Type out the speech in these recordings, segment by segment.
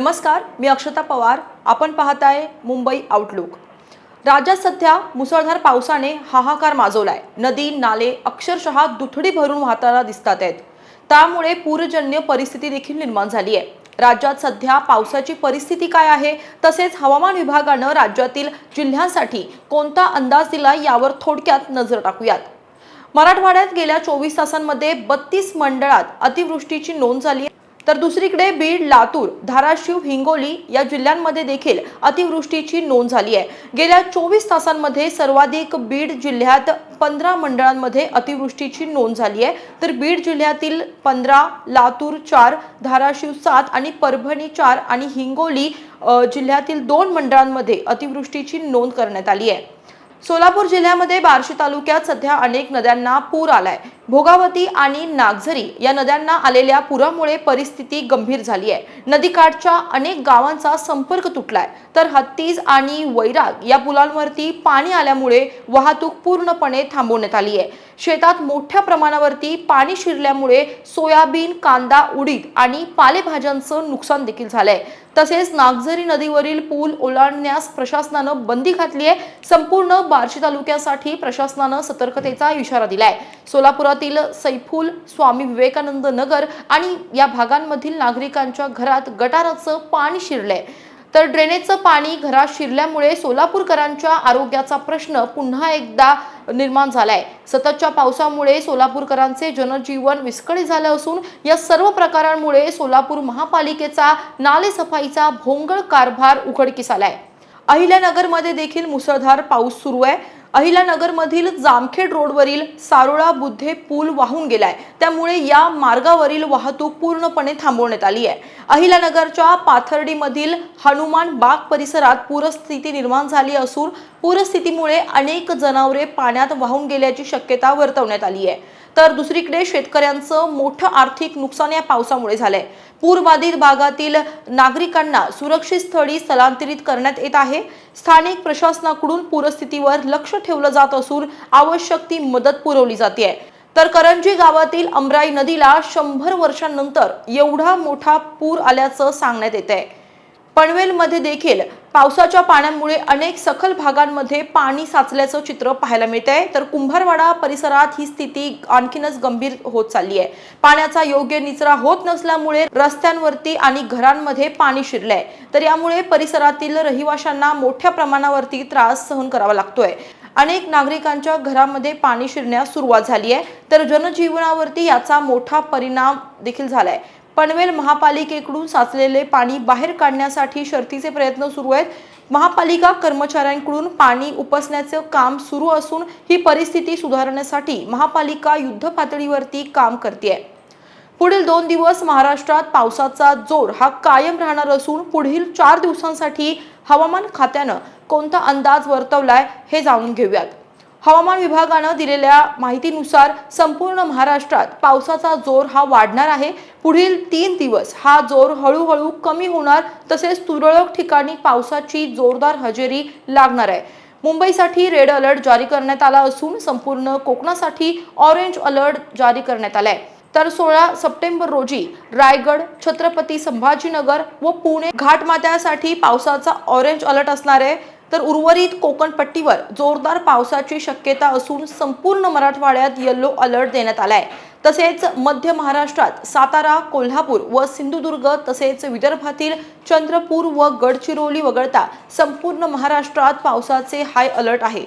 नमस्कार मी अक्षता पवार. आपण पाहताय मुंबई आउटलुक राज्यात सध्या मुसळधार पावसाने हाहाकार माजवलाय. नदी नाले अक्षरशः दुथडी भरून वाहताना दिसतात आहेत. त्यामुळे पूरजन्य परिस्थिती देखील निर्माण झाली आहे. राज्यात सध्या पावसाची परिस्थिती काय आहे? तसेच हवामान विभागानं राज्यातील जिल्ह्यांसाठी कोणता अंदाज दिला यावर थोडक्यात नजर टाकूयात. मराठवाड्यात गेल्या चोवीस तासांमध्ये बत्तीस मंडळात अतिवृष्टीची नोंद झाली आहे. तर दुसरीकडे बीड लातूर धाराशिव हिंगोली या जिल्ह्यांमध्ये देखील अतिवृष्टीची नोंद झाली आहे. गेल्या चोवीस तासांमध्ये सर्वाधिक बीड जिल्ह्यात पंधरा मंडळांमध्ये अतिवृष्टीची नोंद झाली आहे. तर बीड जिल्ह्यातील पंधरा लातूर चार धाराशिव सात आणि परभणी चार आणि हिंगोली जिल्ह्यातील दोन मंडळांमध्ये अतिवृष्टीची नोंद करण्यात आली आहे. सोलापूर जिल्ह्यामध्ये बार्शी तालुक्यात सध्या अनेक नद्यांना पूर आलाय. भोगावती आणि नागझरी या नद्यांना आलेल्या पुरामुळे परिस्थिती गंभीर झाली आहे नदीकाठच्या अनेक गावांचा संपर्क तुटलाय. तर हत्तीज आणि वैराग या पुलांवरती पाणी आल्यामुळे वाहतूक पूर्णपणे थांबवण्यात आली आहे शेतात मोठ्या प्रमाणावरती पाणी शिरल्यामुळे सोयाबीन कांदा उडीद आणि पालेभाज्यांचं नुकसान देखील झालंय. तसेच नागझरी नदीवरील पूल ओलांडण्यास प्रशासनानं बंदी घातली आहे. संपूर्ण बार्शी तालुक्यासाठी प्रशासनानं सतर्कतेचा इशारा दिलाय. सोलापुरातील सैफुल स्वामी विवेकानंद नगर आणि या भागांमधील नागरिकांच्या घरात गटाराचं पाणी शिरलंय. तर ड्रेनेजचं पाणी घरात शिरल्यामुळे सोलापूरकरांच्या आरोग्याचा प्रश्न पुन्हा एकदा निर्माण झालाय. सततच्या पावसामुळे सोलापूरकरांचे जनजीवन विस्कळीत झालं असून या सर्व प्रकारांमुळे सोलापूर महापालिकेचा नालेसफाईचा भोंगळ कारभार उघडकीस आलाय. अहिल्यानगरमध्ये देखील मुसळधार पाऊस सुरू आहे. अहिल्यानगरमधील जामखेड रोडवरील सारोळा बुद्धे पूल वाहून गेलाय. त्यामुळे या मार्गावरील वाहतूक पूर्णपणे थांबवण्यात आली आहे. अहिल्यानगरच्या पाथर्डीमधील हनुमान बाग परिसरात पूरस्थिती निर्माण झाली असून पूरस्थितीमुळे अनेक जनावरे पाण्यात वाहून गेल्याची शक्यता वर्तवण्यात आली आहे. तर दुसरीकडे शेतकऱ्यांचं मोठं आर्थिक नुकसान या पावसामुळे झालंय. पूरबाधित भागातील नागरिकांना सुरक्षित स्थळी स्थलांतरित करण्यात येत आहे. स्थानिक प्रशासनाकडून पूरस्थितीवर लक्ष ठेवलं जात असून आवश्यक ती मदत पुरवली जाते. तर करंजी गावातील अमराई नदीला शंभर वर्षांनंतर एवढा मोठा पूर आल्याचं सांगण्यात येत आहे पनवेलमध्ये देखील पावसाच्या पाण्यामुळे अनेक सखल भागांमध्ये पाणी साचल्याचं चित्र पाहायला मिळत आहे तर कुंभारवाडा परिसरात ही स्थिती आणखीनच गंभीर होत चालली आहे. पाण्याचा योग्य निचरा होत नसल्यामुळे रस्त्यांवरती आणि घरांमध्ये पाणी शिरलंय. तर यामुळे परिसरातील रहिवाशांना मोठ्या प्रमाणावरती त्रास सहन करावा लागतोय. अनेक नागरिकांच्या घरामध्ये पाणी शिरण्यास सुरुवात झाली आहे. तर जनजीवनावरती याचा मोठा परिणाम देखील झालाय. पनवेल महापालिकेकडून साचलेले पाणी बाहेर काढण्यासाठी शर्तीचे प्रयत्न सुरू आहेत. महापालिका कर्मचाऱ्यांकडून पाणी उपसण्याचं काम सुरू असून ही परिस्थिती सुधारण्यासाठी महापालिका युद्ध पातळीवरती काम करते पुढील दोन दिवस महाराष्ट्रात पावसाचा जोर हा कायम राहणार असून पुढील चार दिवसांसाठी हवामान खात्यानं कोणता अंदाज वर्तवलाय हे जाणून घेऊयात. हवामान विभागानं दिलेल्या माहितीनुसार संपूर्ण महाराष्ट्रात पावसाचा जोर हा वाढणार आहे. पुढील तीन दिवस हा जोर हळूहळू कमी होणार तसेच तुरळक ठिकाणी पावसाची जोरदार हजेरी लागणार आहे. मुंबईसाठी रेड अलर्ट जारी करण्यात आला असून संपूर्ण कोकणासाठी ऑरेंज अलर्ट जारी करण्यात आलाय. तर सोळा सप्टेंबर रोजी रायगड छत्रपती संभाजीनगर व पुणे घाटमाथ्यासाठी पावसाचा ऑरेंज अलर्ट असणार आहे. तर उर्वरित कोकणपट्टीवर जोरदार पावसाची शक्यता असून संपूर्ण मराठवाड्यात येल्लो अलर्ट देण्यात आलाय. तसेच मध्य महाराष्ट्रात सातारा कोल्हापूर व सिंधुदुर्ग तसेच विदर्भातील चंद्रपूर व गडचिरोली वगळता संपूर्ण महाराष्ट्रात पावसाचे हाय अलर्ट आहे.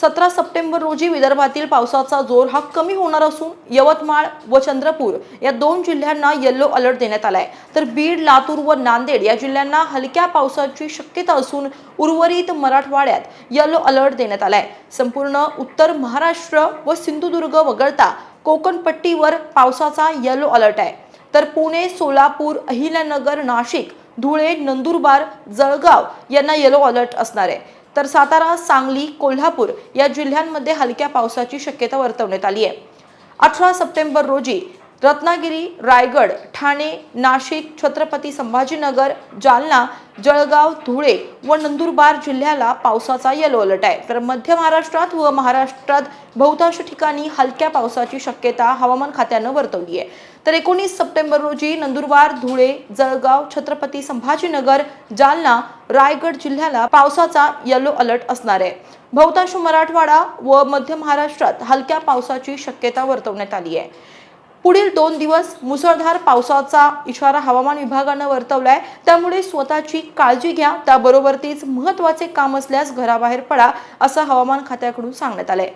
सतरा सप्टेंबर रोजी विदर्भातील पावसाचा जोर हा कमी होणार असून यवतमाळ व चंद्रपूर या दोन जिल्ह्यांना येल्लो अलर्ट देण्यात आलाय. तर बीड लातूर व नांदेड या जिल्ह्यांना हलक्या पावसाची शक्यता असून उर्वरित मराठवाड्यात येल्लो अलर्ट देण्यात आलाय. संपूर्ण उत्तर महाराष्ट्र व सिंधुदुर्ग वगळता कोकणपट्टीवर पावसाचा येल्लो अलर्ट आहे. तर पुणे सोलापूर अहिल्यानगर नाशिक धुळे नंदुरबार जळगाव यांना येलो अलर्ट असणार आहे. तर सातारा सांगली कोल्हापूर या जिल्ह्यांमध्ये हलक्या पावसाची शक्यता वर्तवण्यात आली आहे. अठरा सप्टेंबर रोजी रत्नागिरी रायगड ठाणे नाशिक छत्रपती संभाजीनगर जालना जळगाव धुळे व नंदुरबार जिल्ह्याला पावसाचा येलो अलर्ट आहे. तर मध्य महाराष्ट्रात व महाराष्ट्रात बहुतांश ठिकाणी हलक्या पावसाची शक्यता हवामान खात्यानं वर्तवली आहे. तर एकोणीस सप्टेंबर रोजी नंदुरबार धुळे जळगाव छत्रपती संभाजीनगर जालना रायगड जिल्ह्याला पावसाचा येलो अलर्ट असणार आहे. बहुतांश मराठवाडा व मध्य महाराष्ट्रात हलक्या पावसाची शक्यता वर्तवण्यात आली आहे. पुढील दोन दिवस मुसळधार पावसाचा इशारा हवामान विभागानं वर्तवलाय. त्यामुळे स्वतःची काळजी घ्या. त्याबरोबर तीच महत्त्वाचे काम असल्यास घराबाहेर पडा असं हवामान खात्याकडून सांगण्यात आलंय.